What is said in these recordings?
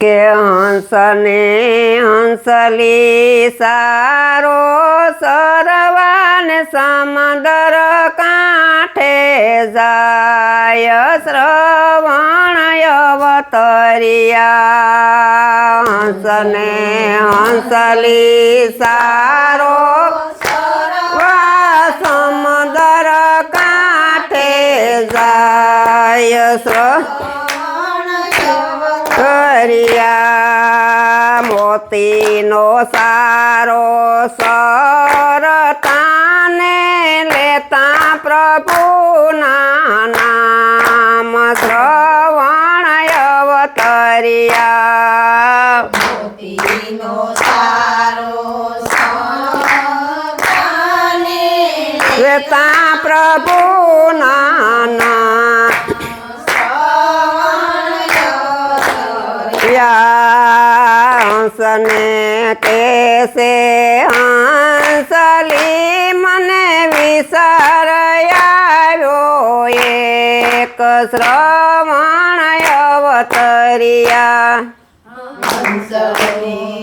કે હંસને હંસલી સારો સરવાને સમદર કાંઠે જાય શ્રવણ અવતરિયા હંસને હંસલી સારો સમદર કાંઠે જાય શ્રવણ સારો સરતાને લેતા પ્રભુના નામ શ્રવણ અવતરિયા લેતા પ્રભુના નામ હંસને કેસે હંસલી મને વિસર આવ્યો એક શ્રવણ અવતરિયા. હંસની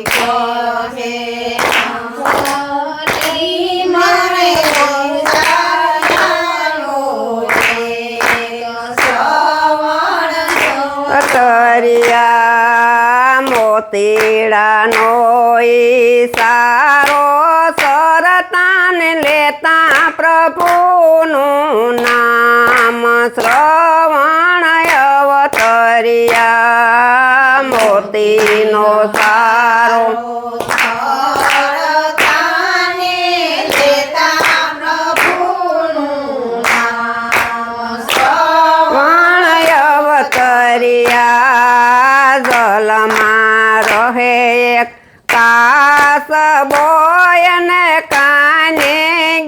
મોતીડાનો સારો સરતાન લેતા પ્રભુનું નામ શ્રવણ અવતરિયા. મોતીનો સારો રહે એક કાસ બોયને કાને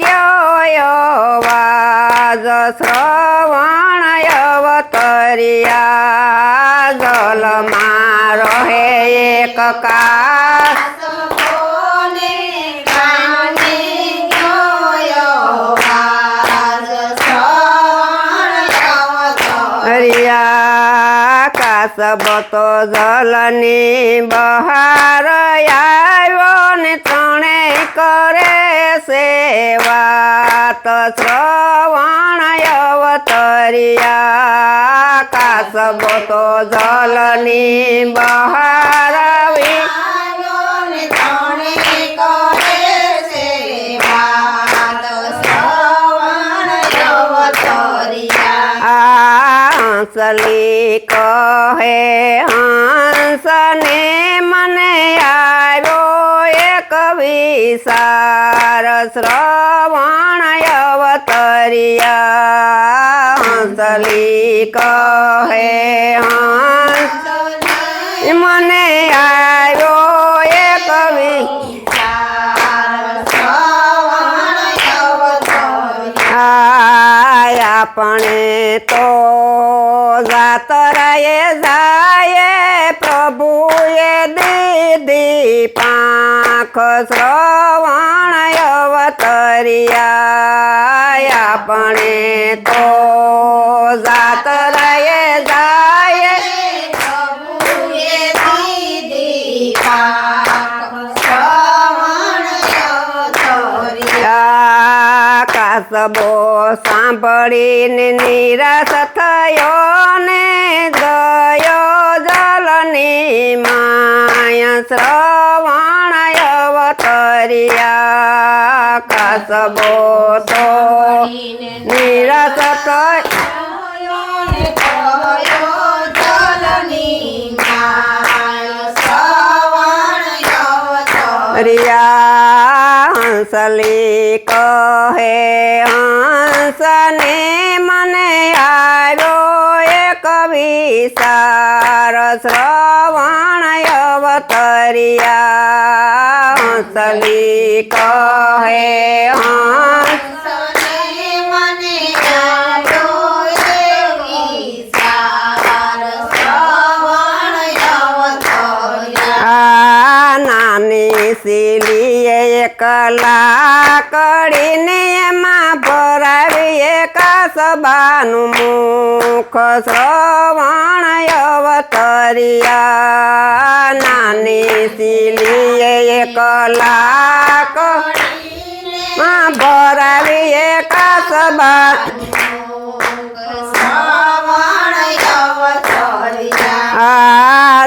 ગયો વાજ શ્રવણ અવતરિયા જલમાં રહે એક કાસ કાસબ તો જલની બહાર આવ્યો ને તણે કરે સેવા તો શ્રવણ અવતરિયા. કાસબ તો જલની બહાર આવી. હંસલી કહે હંસને મને આવ્યો એક વિસાર શ્રવણ અવતરિયા હંસલી કહે હંસ આપણે તો જાતરાએ જાય પ્રભુએ દીદી પાંખ શ્રવણ અવતરિયા. આપણે તો જાતરાએ જાય કાસબો સાંભળીને નિરાશ થયો ને ગયો જલની માય શ્રવણ અવતરિયા. કસબો તો નિરાશ થયો રિયા હંસલી કહે હંસને મને આવ્યો એક વિસાર શ્રવણ અવતરિયા. હંસલી કહે હંસ સીલીએ કરીને એમાં ભરાવીએ કાસબાનું મુખ શ્રવણ અવતરિયા. નાની સીલીએ એક લાખમાં ભરાવીએ કાસબા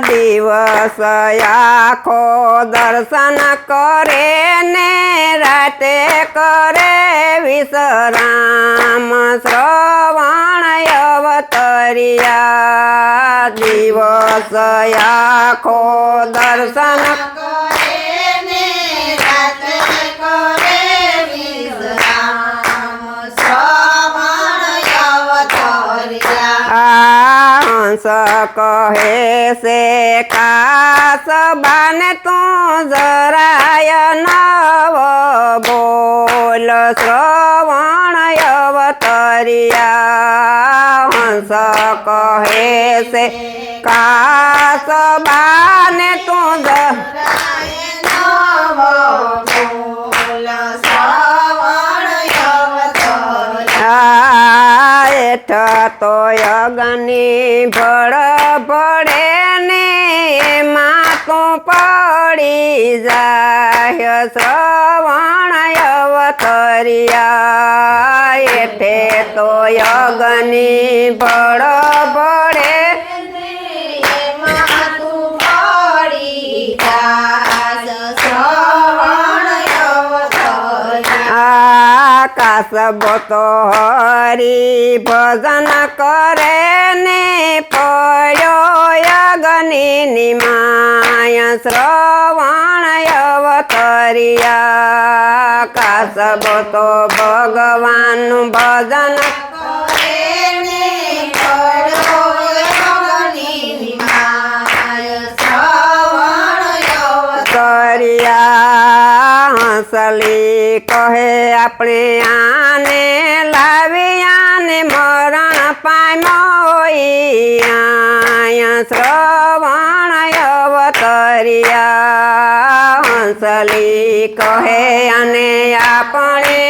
દિવસ આખો દર્શન કરે ને રાતે કરે વિશ્રામ. શ્રવણ અવતરિયા દિવસ આખો દર્શન હંસ કહે છે કાસબાને તું જરાય નવ બોલ શ્રવણ અવતરિયા હંસ કહે છે કાસબાને આ એઠ તો યગની ભળ પડે ને એમાં તો પડી જાય શ્રવણ અવતરિયા. એઠે તો યગની ભળ ભળે આકાશ તો હરી ભજન કરે ને પડ્યો યગની માય, શ્રવણ અવતરિયા. કાસબ તો ભગવાનનું ભજન કર્યા હંસલી કહે આપણે આને લાવી આને મરણ પામ્યો શ્રવણ અવતરિયા. હંસલી કહે અને આપણે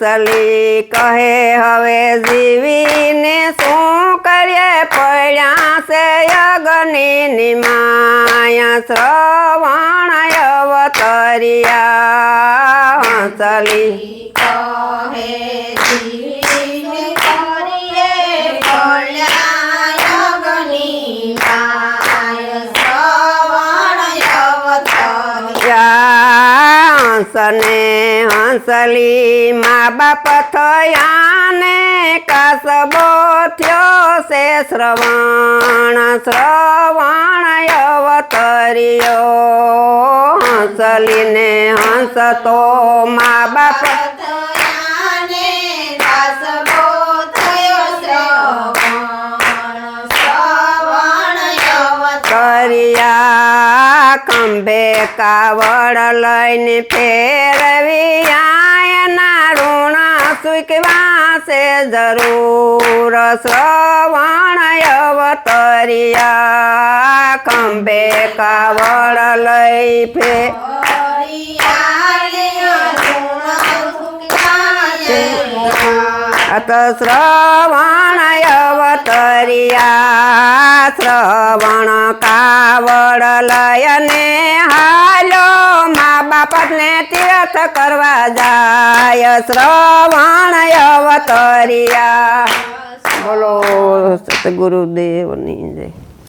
હંસલી કહે હવે જીવીને શું કરીએ? પડ્યા છે યગની નિમાય શ્રવણ અવતરિયા. હંસલી હંસને હંસલી મા બાપ થયા ને કાસબો થયો છે શ્રવણ શ્રવણ અવતર્યો. હંસલીને હંસ તો મા બાપ ખંભે કાવડ લઈને ફેરવી આયના ઋણ સુકવા છે જરૂર શ્રવણ અવતરિયા. ખંભે કાવડ લઈ ફે અત શ્રવણ અવતરિયા. શ્રવણ કાવડ લયને હાલો મા બાપને તીર્થ કરવા જાય. શ્રવણ અવતરિયા. બોલો સતગુરુદેવની જય.